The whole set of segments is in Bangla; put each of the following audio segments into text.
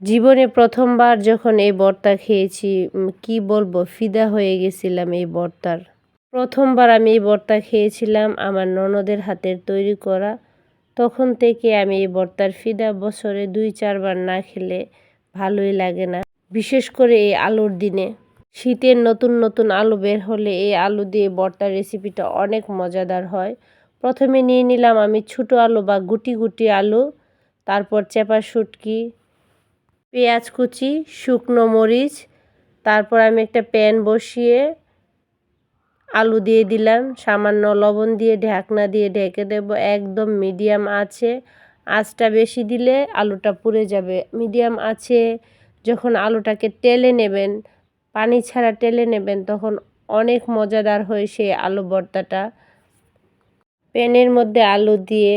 জীবনে প্রথমবার যখন এই বর্তা খেয়েছি কি বলব, ফিদা হয়ে গেছিলাম এই বর্তার। প্রথমবার আমি এই বর্তা খেয়েছিলাম আমার ননদের হাতের তৈরি করা। তখন থেকে আমি এই বর্তার ফিদা বছরে দুই, চারবার না খেলে ভালোই লাগে না, বিশেষ করে এই আলুর দিনে। শীতের নতুন নতুন আলু বের হলে এই আলু দিয়ে বর্তার রেসিপিটা অনেক মজাদার হয়। প্রথমে নিয়ে নিলাম আমি ছোটো আলু বা গুটি গুটি আলু, তারপর চেপা শুটকি পেঁয়াজ কুচি, শুকনো মরিচ, তারপর আমি একটা প্যান বসিয়ে আলু দিয়ে দিলাম, সামান্য লবণ দিয়ে ঢাকনা দিয়ে ঢেকে দেব, একদম মিডিয়াম আছে আঁচটা বেশি দিলে আলুটা পুড়ে যাবে। মিডিয়াম আছে যখন আলুটাকে টেলে নেবেন, পানি ছাড়া টেলে নেবেন, তখন অনেক মজাদার হয় সেই আলু ভর্তাটা প্যানের মধ্যে আলু দিয়ে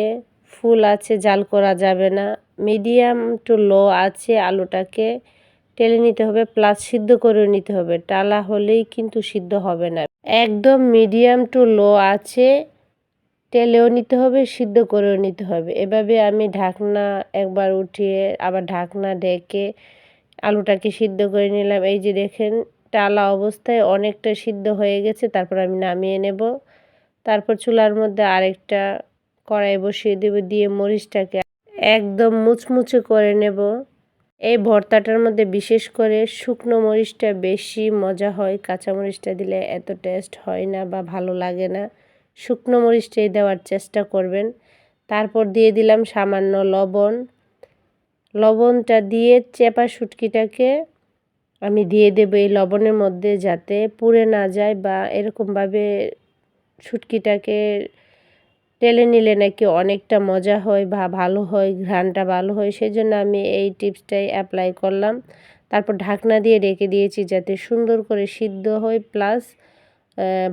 ফুল আছে, জাল করা যাবে না। মিডিয়াম টু লো আছে আলুটাকে টেলে নিতে হবে প্লাস সিদ্ধ করে নিতে হবে। টালা হলেই কিন্তু সিদ্ধ হবে না। একদম মিডিয়াম টু লো আছে, টেলেও নিতে হবে, সিদ্ধ করেও নিতে হবে। এভাবে আমি ঢাকনা একবার উঠিয়ে, আবার ঢাকনা ঢেকে আলুটাকে সিদ্ধ করে নিলাম। এই যে দেখেন, টালা অবস্থায় অনেকটা সিদ্ধ হয়ে গেছে, তারপর আমি নামিয়ে নেব। তারপর চুলার মধ্যে আরেকটা কড়াই বসিয়ে দেব, দিয়ে মরিচটাকে একদম মুচমুচে করে নেব। এই ভর্তাটার মধ্যে বিশেষ করে শুকনো মরিচটা বেশি মজা হয়। কাঁচা মরিচটা দিলে এত টেস্ট হয় না বা ভালো লাগে না। শুকনো মরিচটাই দেওয়ার চেষ্টা করবেন। তারপর দিয়ে দিলাম সামান্য লবণ। লবণটা দিয়ে চেপা শুটকিটাকে আমি দিয়ে দেবো এই লবণের মধ্যে যাতে পুড়ে না যায় বা এরকমভাবে শুটকিটাকে টেলে নিলে নাকি অনেকটা মজা হয় বা ভালো হয়, ঘ্রাণটা ভালো হয়, সেজন্য আমি এই টিপসটাই অ্যাপ্লাই করলাম। তারপর ঢাকনা দিয়ে রেখে দিয়েছি যাতে সুন্দর করে সিদ্ধ হয় প্লাস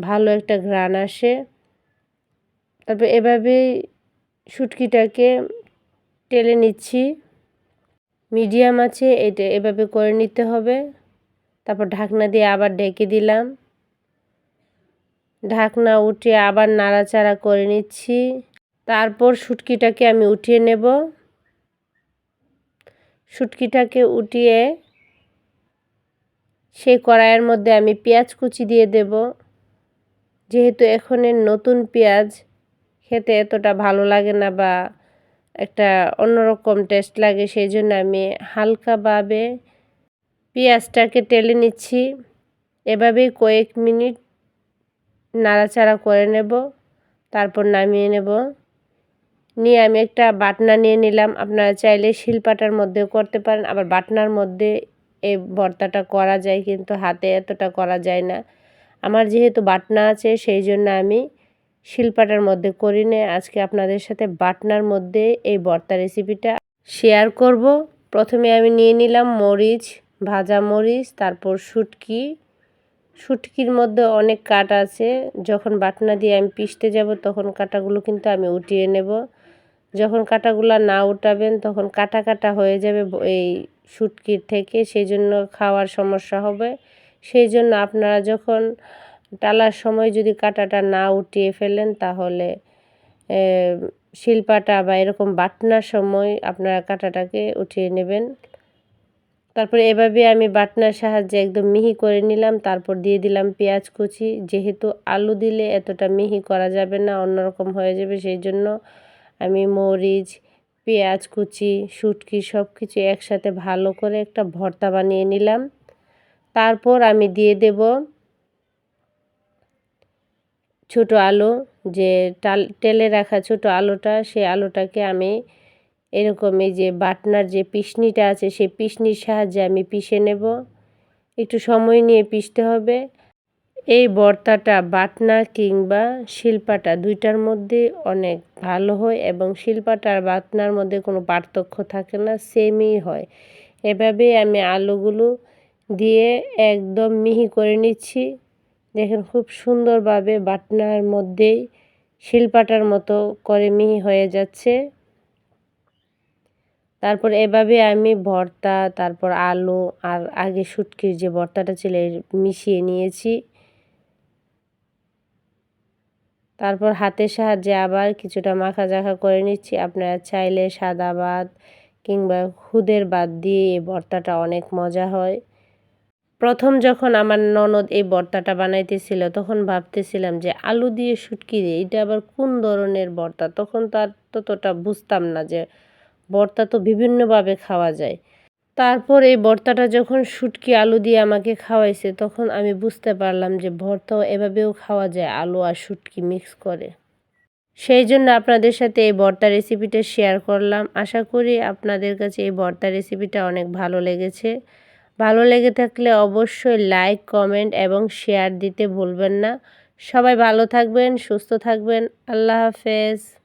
ভালো একটা ঘ্রাণ আসে। তারপর এভাবেই শুটকিটাকে টেলে নিচ্ছি। মিডিয়াম আছে, এটা এভাবে করে নিতে হবে। তারপর ঢাকনা দিয়ে আবার ঢেকে দিলাম। ঢাকনা উঠিয়ে আবার নাড়াচাড়া করে নিচ্ছি। তারপর শুটকিটাকে আমি উঠিয়ে নেব। শুটকিটাকে উঠিয়ে সেই কড়াইয়ের মধ্যে আমি পেঁয়াজ কুচি দিয়ে দেব। যেহেতু এখনের নতুন পেঁয়াজ, খেতে এতটা ভালো লাগে না বা একটা অন্যরকম টেস্ট লাগে, সেই জন্য আমি হালকাভাবে পেঁয়াজটাকে টেলে নিচ্ছি। এভাবেই কয়েক মিনিট নাড়াচাড়া করে নেব, তারপর নামিয়ে নেব। নিয়ে আমি একটা বাটনা নিয়ে নিলাম। আপনারা চাইলে শিলপাটার মধ্যেও করতে পারেন, আবার বাটনার মধ্যে এই ভর্তাটা করা যায়, কিন্তু হাতে এতটা করা যায় না। আমার যেহেতু বাটনা আছে, সেই জন্য আমি শিলপাটার মধ্যে করি নে। আজকে আপনাদের সাথে বাটনার মধ্যে এই ভর্তা রেসিপিটা শেয়ার করব। প্রথমে আমি নিয়ে নিলাম মরিচ, ভাজা মরিচ, তারপর শুটকি শুটকির মধ্যে অনেক কাট আছে। যখন বাটনা দিয়ে আমি পিষতে যাব, তখন কাটাগুলো কিন্তু আমি উঠিয়ে নেব। যখন কাটাগুলো না উঠাবেন, তখন কাটা কাটা হয়ে যাবে এই শুটকির থেকে। সেই জন্য খাওয়ার সমস্যা হবে। সেই জন্য আপনারা যখন টালার সময় যদি কাটাটা না উঠিয়ে ফেলেন, তাহলে শিল্পাটা বা এরকম বাটনার সময় আপনারা কাটাটাকে উঠিয়ে নেবেন। তারপরে এভাবে আমি বাটনার সাহায্যে একদম মিহি করে নিলাম, তারপর দিয়ে দিলাম পেঁয়াজ কুচি। যেহেতু আলু দিলে এতটা মিহি করা যাবে না, অন্যরকম হয়ে যাবে, সেই জন্য আমি মরিচ, পেঁয়াজ কুচি, শুটকি সব কিছু একসাথে ভালো করে একটা ভর্তা বানিয়ে নিলাম। তারপর আমি দিয়ে দেব ছোট আলু, যে টাল, তেলে রাখা ছোট আলুটা, সেই আলুটাকে আমি এরকম এই যে বাটনার যে পিসনিটা আছে, সেই পিসনির সাহায্যে আমি পিষে নেব। একটু সময় নিয়ে পিষতে হবে। এই বর্তাটা, বাটনা কিংবা শিল্পাটা দুইটার মধ্যে অনেক ভালো হয় এবং শিল্পাটা আর বাটনার মধ্যে কোনো পার্থক্য থাকে না, সেমই হয়। এভাবে আমি আলুগুলো দিয়ে একদম মিহি করে নিচ্ছি। দেখেন খুব সুন্দরভাবে বাটনার মধ্যেই শিলপাটার মতো করে মিহি হয়ে যাচ্ছে। তারপর এভাবে আমি ভর্তা, তারপর আলু আর আগে শুটকির যে ভর্তাটা ছিল মিশিয়ে নিয়েছি। তারপর হাতের সাহায্যে আবার কিছুটা মাখা জাখা করে নিচ্ছি। আপনারা চাইলে সাদা ভাত কিংবা খুদের বাদ দিয়ে এই ভর্তাটা অনেক মজা হয়। প্রথম যখন আমার ননদ এই ভর্তাটা বানাইতেছিল, তখন ভাবতেছিলাম যে আলু দিয়ে শুটকি দিয়ে, এটা আবার কোন ধরনের ভর্তা? তখন তার ততটা বুঝতাম না যে ভর্তা তো বিভিন্নভাবে খাওয়া যায়। তারপর এই ভর্তাটা যখন শুটকি আলু দিয়ে আমাকে খাওয়াইছে, তখন আমি বুঝতে পারলাম যে ভর্তাও এভাবেও খাওয়া যায়, আলু আর শুটকি মিক্স করে। সেই জন্য আপনাদের সাথে এই ভর্তা রেসিপিটা শেয়ার করলাম। আশা করি আপনাদের কাছে এই ভর্তা রেসিপিটা অনেক ভালো লেগেছে। ভালো লেগে থাকলে অবশ্যই লাইক, কমেন্ট এবং শেয়ার দিতে ভুলবেন না। সবাই ভালো থাকবেন, সুস্থ থাকবেন। আল্লাহ হাফেজ।